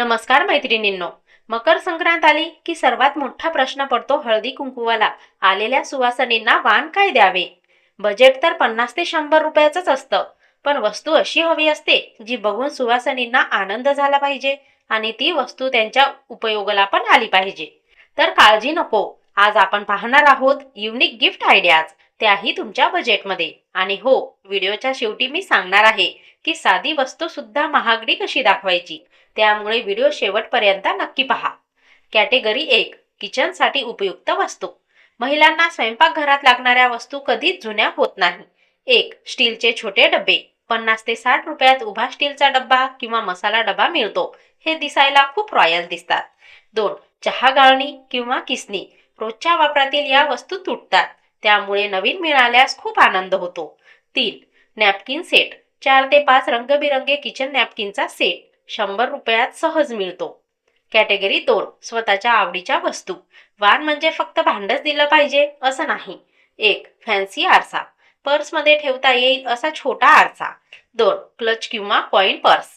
नमस्कार मैत्रिणींनो. मकर संक्रांत आली की सर्वात मोठा प्रश्न पडतो हळदी कुंकुवाला. आलेल्या सुवासनींना वाण काय द्यावे? बजेट तर पन्नास ते शंभर रुपयाचंच असतं. पण वस्तू अशी हवी असते जी बघून सुवासनींना आनंद झाला पाहिजे आणि ती वस्तू त्यांच्या उपयोगाला पण आली पाहिजे. तर काळजी नको. आज आपण पाहणार आहोत युनिक गिफ्ट आयडियाज त्याही तुमच्या बजेटमध्ये आणि हो व्हिडिओच्या शेवटी मी सांगणार आहे की साधी वस्तू सुद्धा महागडी कशी दाखवायची? त्यामुळे व्हिडिओ शेवटपर्यंत नक्की पहा. कॅटेगरी एक किचनसाठी उपयुक्त वस्तू. महिलांना स्वयंपाकघरात लागणाऱ्या वस्तू कधीच जुन्या होत नाही. एक स्टीलचे छोटे डबे. पन्नास ते साठ रुपयात उभा स्टीलचा डब्बा किंवा मसाला डबा मिळतो. हे दिसायला खूप रॉयल दिसतात. दोन चहा गाळणी किंवा किसनी. रोजच्या वापरातील या वस्तू तुटतात. त्यामुळे नवीन मिळाल्यास खूप आनंद होतो. तीन नॅपकिन सेट. चार ते पाच रंगबिरंगे किचन नॅपकिनचा सेट. शंभर रुपयात सहज मिळतो. कॅटेगरी दोन स्वतःच्या आवडीच्या वस्तू. वाण म्हणजे फक्त भांडच दिलं पाहिजे असं नाही. एक फॅन्सी आरसा. पर्समध्ये ठेवता येईल असा छोटा आरसा. दोन क्लच किंवा कॉईन पर्स.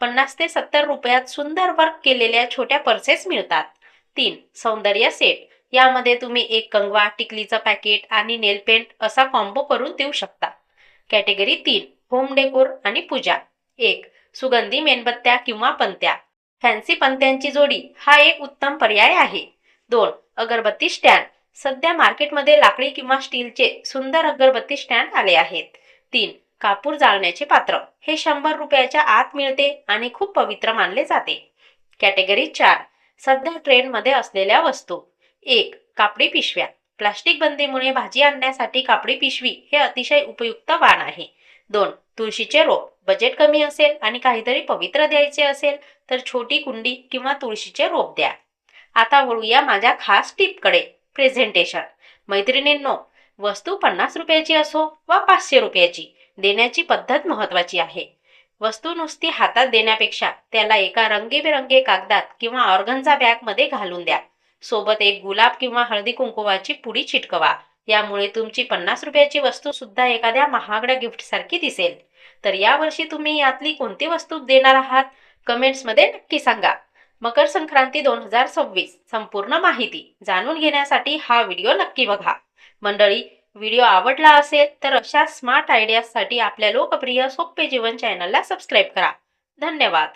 पन्नास ते सत्तर रुपयात सुंदर वर्क केलेल्या छोट्या पर्सेस मिळतात. तीन सौंदर्य सेट. यामध्ये तुम्ही एक कंगवा टिकलीचं पॅकेट आणि नेल पेंट असा कॉम्बो करून देऊ शकता. कॅटेगरी तीन होम डेकोर आणि पूजा. एक सुगंधी मेणबत्त्या किंवा पंत्या. फॅन्सी पंत्यांची जोडी हा एक उत्तम पर्याय आहे. दोन अगरबत्ती स्टँड. सध्या मार्केटमध्ये लाकडी किंवा स्टीलचे सुंदर अगरबत्ती स्टँड आले आहेत. तीन कापूर जाळण्याचे पात्र. हे शंभर रुपयाच्या आत मिळते आणि खूप पवित्र मानले जाते. कॅटेगरी चार सध्या ट्रेंडमध्ये असलेल्या वस्तू. एक कापडी पिशव्या. प्लास्टिक बंदीमुळे भाजी आणण्यासाठी कापडी पिशवी हे अतिशय उपयुक्त वाण आहे. दोन तुळशीचे रोप. बजेट कमी असेल आणि काहीतरी पवित्र द्यायचे असेल तर छोटी कुंडी किंवा तुळशीचे रोप द्या. आता वळूया माझ्या खास टिपकडे. प्रेझेंटेशन. मैत्रिणींनो वस्तू पन्नास रुपयाची असो वा पाचशे रुपयाची देण्याची पद्धत महत्वाची आहे. वस्तू नुसती हातात देण्यापेक्षा त्याला एका रंगीबेरंगी कागदात किंवा ऑर्गनचा बॅगमध्ये घालून द्या. सोबत एक गुलाब किंवा हळदी कुंकुवाची पुडी चिटकवा. यामुळे तुमची पन्नास रुपयाची वस्तू सुद्धा एखाद्या महागड्या गिफ्ट सारखी दिसेल. तर यावर्षी तुम्ही यातली कोणती वस्तू देणार आहात? कमेंट्समध्ये नक्की सांगा. मकर संक्रांती दोन हजार सव्वीस संपूर्ण माहिती जाणून घेण्यासाठी हा व्हिडिओ नक्की बघा. मंडळी व्हिडिओ आवडला असेल तर अशा स्मार्ट आयडियासाठी आपल्या लोकप्रिय सोपे जीवन चॅनलला सबस्क्राईब करा. धन्यवाद.